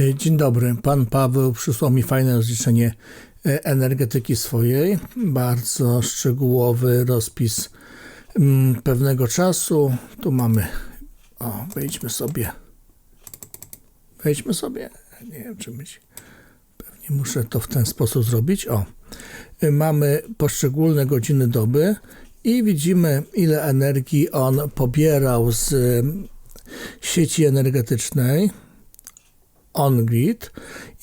E, Dzień dobry. Pan Paweł przysłał mi fajne rozliczenie e, energetyki swojej. Bardzo szczegółowy rozpis mm, pewnego czasu. Tu mamy. O, wejdźmy sobie. Wejdźmy sobie. Nie wiem, czy być. Pewnie muszę to w ten sposób zrobić. O. E, Mamy poszczególne godziny doby i widzimy, ile energii on pobierał z em, sieci energetycznej on-grid,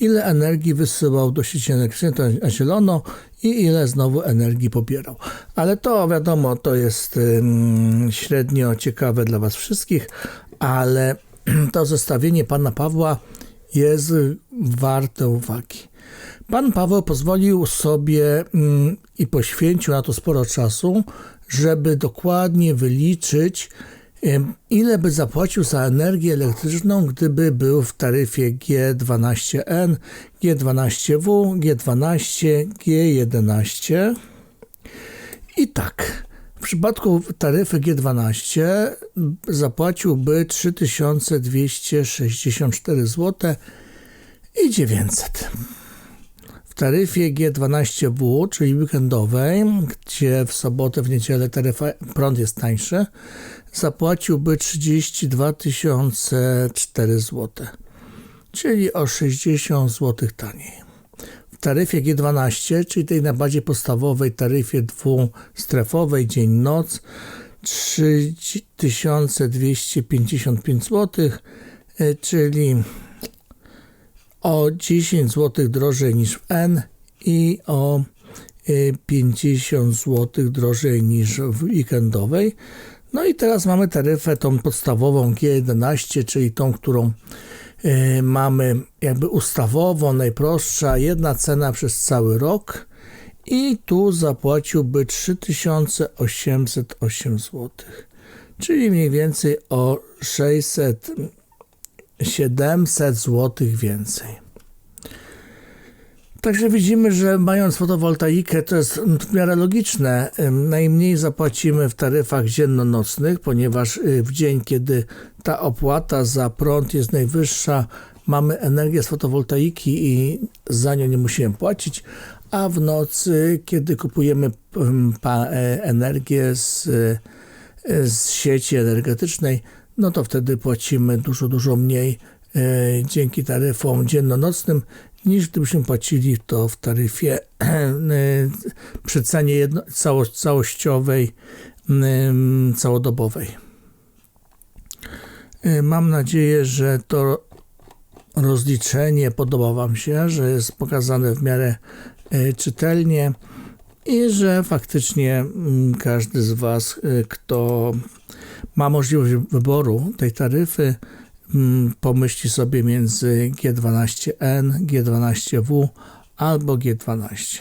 ile energii wysyłał do sieci elektrycznej, na zielono i ile znowu energii pobierał. Ale to wiadomo, to jest średnio ciekawe dla Was wszystkich, ale to zestawienie pana Pawła jest warte uwagi. Pan Paweł pozwolił sobie i poświęcił na to sporo czasu, żeby dokładnie wyliczyć, Ile by zapłacił za energię elektryczną, gdyby był w taryfie G12N, G12W, G12, G11? I tak, w przypadku taryfy G12 zapłaciłby 3264 zł i 900. W taryfie G12W, czyli weekendowej, gdzie w sobotę, w niedzielę taryfa prąd jest tańszy, zapłaciłby 32 004 zł, czyli o 60 zł taniej. W taryfie G12, czyli tej najbardziej podstawowej taryfie dwustrefowej dzień-noc, 3255 zł, czyli o 10 zł drożej niż w N i o y, 50 zł drożej niż w weekendowej. No i teraz mamy taryfę tą podstawową G11, czyli tą, którą y, mamy jakby ustawową, najprostsza, jedna cena przez cały rok i tu zapłaciłby 3808 zł, czyli mniej więcej o 600 700 zł więcej. Także widzimy, że mając fotowoltaikę, to jest w miarę logiczne. Najmniej zapłacimy w taryfach dzienno-nocnych, ponieważ y, w dzień, kiedy ta opłata za prąd jest najwyższa, mamy energię z fotowoltaiki i za nią nie musimy płacić, a w nocy, kiedy kupujemy e, energię z, y, z sieci energetycznej, no to wtedy płacimy dużo, dużo mniej e, dzięki taryfom dzienno-nocnym, niż gdybyśmy płacili to w taryfie e, przy cenie jedno, cało, całościowej, całodobowej. E, Mam nadzieję, że to rozliczenie podoba Wam się, że jest pokazane w miarę czytelnie i że faktycznie mm, każdy z Was, kto ma możliwość wyboru tej taryfy, mm, pomyśli sobie między G12N, G12W albo G12.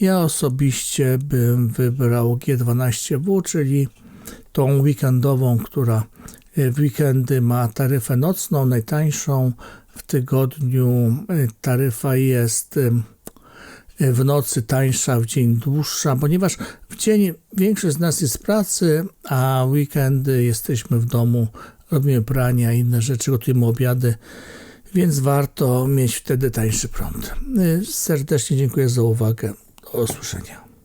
Ja osobiście bym wybrał G12W, czyli tą weekendową, która y, w weekendy ma taryfę nocną, najtańszą. W tygodniu y, taryfa jest y, w nocy tańsza, w dzień dłuższa, ponieważ w dzień większość z nas jest w pracy, a weekendy jesteśmy w domu, robimy prania, inne rzeczy, gotujemy obiady, więc warto mieć wtedy tańszy prąd. Y, Serdecznie dziękuję za uwagę. Do usłyszenia.